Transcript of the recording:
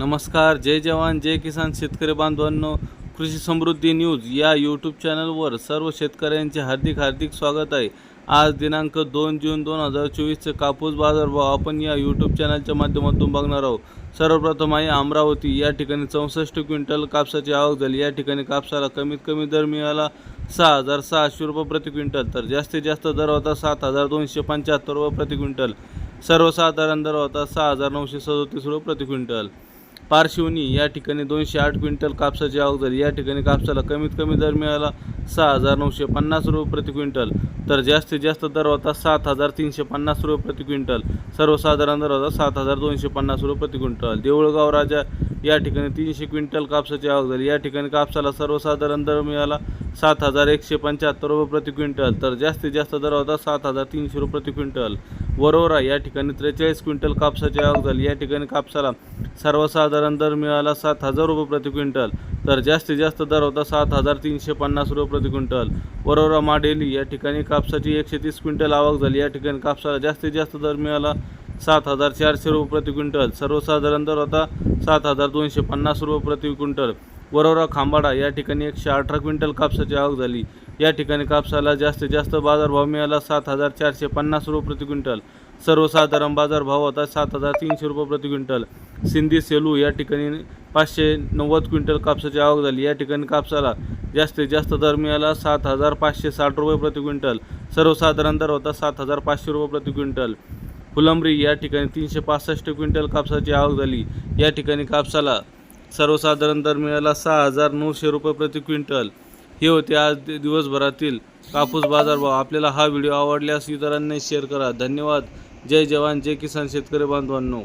नमस्कार जय जवान जय किसान शेतकरी बांधवांनो कृषी समृद्धी न्यूज या यूट्यूब चॅनलवर सर्व शेतकऱ्यांचे हार्दिक हार्दिक स्वागत आहे. आज दिनांक दोन जून दोन हजार चोवीसचे कापूस बाजारभाव आपण या यूट्यूब चॅनलच्या माध्यमातून बघणार आहोत. सर्वप्रथम आहे अमरावती या ठिकाणी चौसष्ट क्विंटल कापसाची आवक झाली. या ठिकाणी कापसाला कमीत कमी दर मिळाला सहा हजार सहाशे रुपये प्रति क्विंटल तर जास्तीत जास्त दर होता सात हजार दोनशे पंच्याहत्तर रुपये प्रति क्विंटल. सर्वसाधारण दर होता सहा हजार नऊशे सदोतीस रुपये प्रति क्विंटल. पारशिवनी या ठिकाणी दोनशे आठ क्विंटल कापसाची आवक झाली या ठिकाणी कापसाला कमीत कमी दर मिळाला. सहा हजार नऊशे पन्नास रुपये प्रति क्विंटल. तर जास्तीत जास्त दर होता सात हजार तीनशे पन्नास रुपये प्रति क्विंटल. सर्वसाधारण दर होता सात हजार दोनशे पन्नास रुपये प्रति क्विंटल. देऊळगाव राजा या ठिकाणी तीनशे क्विंटल कापसाची आवक झाली. या ठिकाणी कापसाला सर्वसाधारण दर मिळाला सात हजार एकशे पंच्याहत्तर रुपये प्रति क्विंटल. तर जास्तीत जास्त दर होता सात हजार तीनशे रुपये प्रति क्विंटल. वरोरा या ठिकाणी त्रेचाळीस क्विंटल कापसाची आवक झाली. या ठिकाणी कापसाला सर्वसाधारण दर मिळाला सात हजार रुपये प्रति क्विंटल. तर जास्तीत जास्त दर होता सात हजार तीनशे पन्नास रुपये प्रति क्विंटल. वरोरा माडेली या ठिकाणी कापसाची एकशे तीस क्विंटल आवक झाली. या ठिकाणी कापसाला जास्तीत जास्त दर मिळाला सात हजार चारशे रुपये प्रति क्विंटल. सर्वसाधारण दर होता सात हजार दोनशे पन्नास रुपये प्रति क्विंटल. वरोरा खांबाडा या ठिकाणी एकशे अठरा क्विंटल कापसाची आवक झाली. या ठिकाणी कापसाला जास्तीत जास्त बाजारभाव मिळाला सात हजार चारशे पन्नास रुपये प्रति क्विंटल. सर्वसाधारण बाजारभाव होता सात हजार तीनशे रुपये प्रति क्विंटल. सिंधी सेलू या ठिकाणी पाचशे नव्वद क्विंटल कापसाची आवक झाली. या ठिकाणी कापसाला जास्तीत जास्त दर मिळाला सात हजार पाचशे साठ रुपये प्रति क्विंटल. सर्वसाधारण दर होता सात हजार पाचशे रुपये प्रति क्विंटल. फुलंब्री या ठिकाणी तीनशे पासष्ट क्विंटल कापसाची आवक झाली. या ठिकाणी कापसाला सर्वसाधारण दर मिळाला सहा हजार नऊशे रुपये प्रति क्विंटल. हे होते आज दिवसभरातील कापूस बाजारभाव. आपल्याला हा व्हिडिओ आवडल्यास इतरांनी शेअर करा. धन्यवाद. जय जवान. जय किसान शेतकरी बांधवांनो.